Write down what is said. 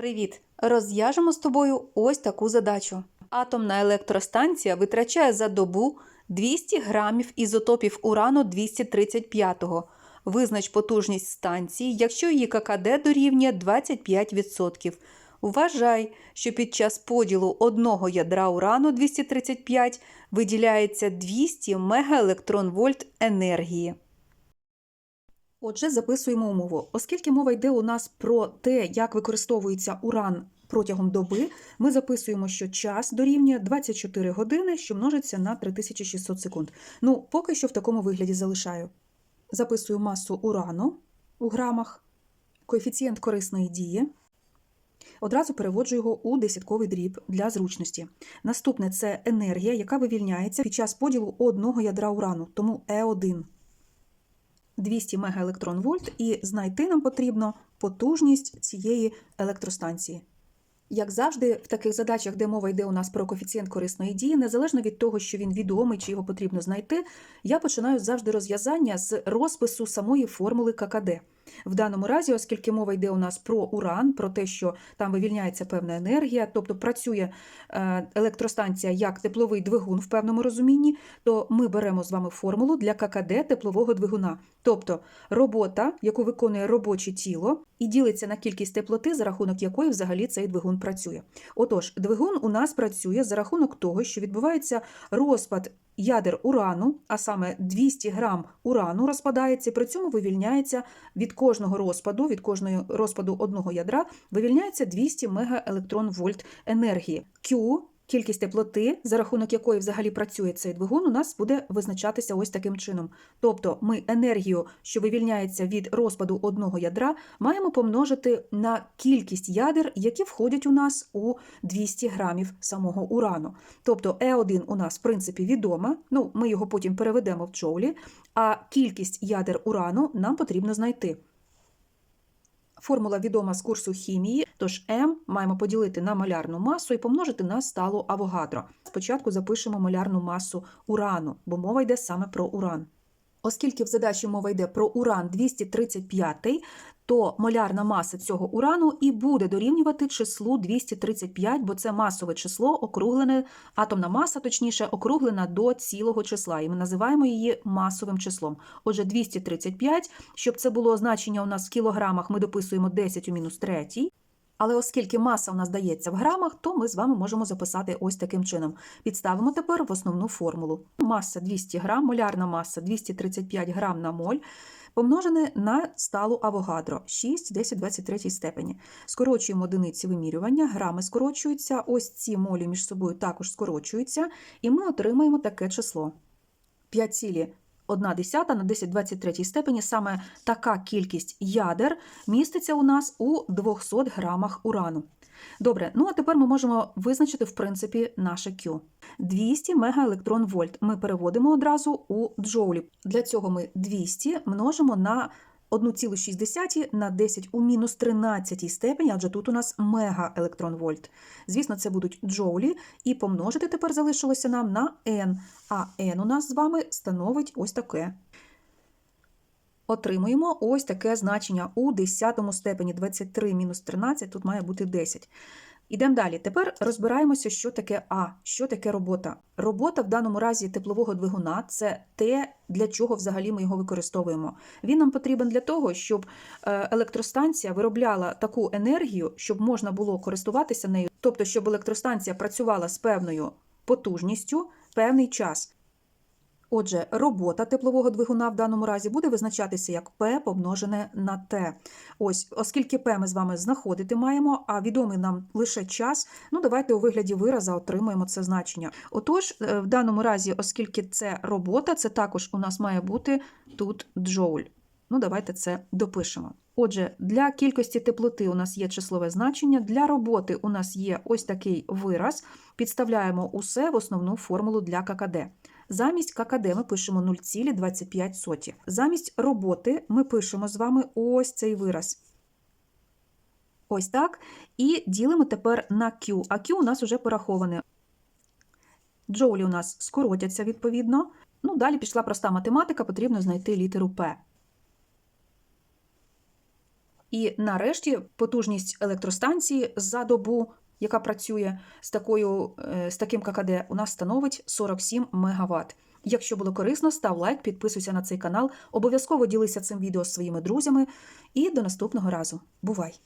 Привіт! Розв'яжемо з тобою ось таку задачу. Атомна електростанція витрачає за добу 200 грамів ізотопів урану 235. Визнач потужність станції, якщо її ККД дорівнює 25%. Вважай, що під час поділу одного ядра урану 235 виділяється 200 мегаелектронвольт енергії. Отже, записуємо умову. Оскільки мова йде у нас про те, як використовується уран протягом доби, ми записуємо, що час дорівнює 24 години, що множиться на 3600 секунд. Ну, поки що в такому вигляді залишаю. Записую масу урану у грамах, коефіцієнт корисної дії. Одразу переводжу його у десятковий дріб для зручності. Наступне це енергія, яка вивільняється під час поділу одного ядра урану, тому Е1. 200 мегаелектронвольт, і знайти нам потрібно потужність цієї електростанції. Як завжди, в таких задачах, де мова йде у нас про коефіцієнт корисної дії, незалежно від того, що він відомий чи його потрібно знайти, я починаю завжди розв'язання з розпису самої формули ККД. В даному разі, оскільки мова йде у нас про уран, про те, що там вивільняється певна енергія, тобто працює е, електростанція як тепловий двигун в певному розумінні, то ми беремо з вами формулу для ККД теплового двигуна. Тобто робота, яку виконує робоче тіло, і ділиться на кількість теплоти, за рахунок якої взагалі цей двигун працює. Отож, двигун у нас працює за рахунок того, що відбувається розпад ядер урану, а саме 200 грам урану розпадається, при цьому вивільняється від кожного розпаду, від кожного розпаду одного ядра, вивільняється 200 мегаелектрон вольт енергії. Q Кількість теплоти, за рахунок якої взагалі працює цей двигун, у нас буде визначатися ось таким чином. Тобто ми енергію, що вивільняється від розпаду одного ядра, маємо помножити на кількість ядер, які входять у нас у 200 грамів самого урану. Тобто Е1 у нас, в принципі, відома, ну, ми його потім переведемо в джоулі, а кількість ядер урану нам потрібно знайти. Формула відома з курсу хімії, тож М маємо поділити на молярну масу і помножити на сталу авогадро. Спочатку запишемо молярну масу урану, бо мова йде саме про уран. Оскільки в задачі мова йде про уран 235, то молярна маса цього урану і буде дорівнювати числу 235, бо це масове число, округлене, атомна маса, точніше, округлена до цілого числа, і ми називаємо її масовим числом. Отже, 235, щоб це було значення у нас в кілограмах, ми дописуємо 10 у мінус 3. Але оскільки маса у нас дається в грамах, то ми з вами можемо записати ось таким чином. Підставимо тепер в основну формулу. Маса 200 грам, молярна маса 235 грам на моль, помножене на сталу авогадро 6, 10, 23 степені. Скорочуємо одиниці вимірювання, грами скорочуються, ось ці молі між собою також скорочуються, і ми отримаємо таке число. 5 цілі 1 десята на 10 23 степені саме така кількість ядер міститься у нас у 200 грамах урану. Добре, ну а тепер ми можемо визначити, в принципі, наше Q. 200 мегаелектронвольт ми переводимо одразу у джоулі. Для цього ми 200 множимо на 1,6 на 10 у мінус 13 степені, адже тут у нас мегаелектронвольт. Звісно, це будуть джоулі, і помножити тепер залишилося нам на n, а n у нас з вами становить ось таке. Отримуємо ось таке значення у 10 степені 23 мінус 13, тут має бути 10. Ідемо далі. Тепер розбираємося, що таке А, що таке робота. Робота в даному разі теплового двигуна це те, для чого взагалі ми його використовуємо. Він нам потрібен для того, щоб е, електростанція виробляла таку енергію, щоб можна було користуватися нею, тобто, щоб електростанція працювала з певною потужністю певний час. Отже, робота теплового двигуна в даному разі буде визначатися як P помножене на T. Ось, оскільки P ми з вами знаходити маємо, а відомий нам лише час, ну давайте у вигляді вираза отримаємо це значення. Отож, е, в даному разі, оскільки це робота, це також у нас має бути тут джоуль. Ну, давайте це допишемо. Отже, для кількості теплоти у нас є числове значення, для роботи у нас є ось такий вираз. Підставляємо усе в основну формулу для ККД. Замість ККД ми пишемо 0,25. Замість роботи ми пишемо з вами ось цей вираз. Ось так. І ділимо тепер на Q. А Q у нас вже пораховане. Джоулі у нас скоротяться відповідно. Ну, далі пішла проста математика, потрібно знайти літеру П. І нарешті потужність електростанції за добу, яка працює з, такою, е, з таким ККД, у нас становить 47 МВт. Якщо було корисно, став лайк, підписуйся на цей канал, обов'язково ділися цим відео з своїми друзями і до наступного разу. Бувай!